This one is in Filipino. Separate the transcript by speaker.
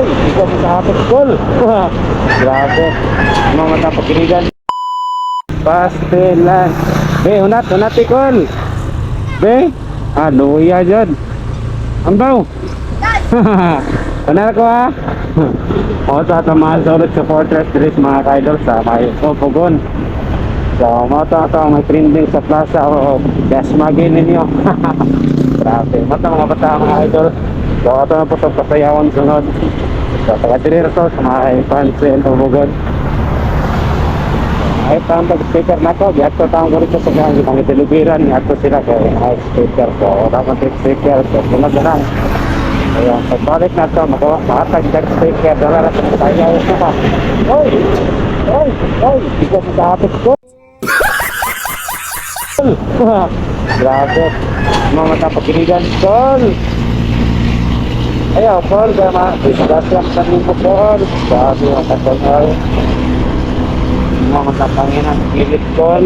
Speaker 1: Cool. Grabe. Mga mata pagkirigan. Pastelan. Be, unat, unat ikol. Be, ah, luya dyan. Ambaw. Tanar ko ha. O sa sa mga solid supporters dito mga kaidol sa may Pugon. So, mga ito ito may trending sa plaza o gas magin ninyo. Grabe. Mata mga bata mga idol. So, ito na po sa pasayawan sunod. So, taga to sa mga fans sa Pugon. Ay, tawang pag-speaker na ko. Tawang ko rin sa mga mga deliveran. Biyak to sila kay mga speaker. So, dapat yung speaker. So, sunod na lang. Ayun, pagbalik na to, magawa, makatag ng speaker. Dala na sa tayo. Oy! Oy! Oy! Ikaw sa dapat ko. Grabe. Mga mata pagkirigan. Tol! Ayaw, Tol. Kaya mga disgrasya sa nimo, Tol. Grabe, mga katol. Mga mata panginan. Kilit, Tol.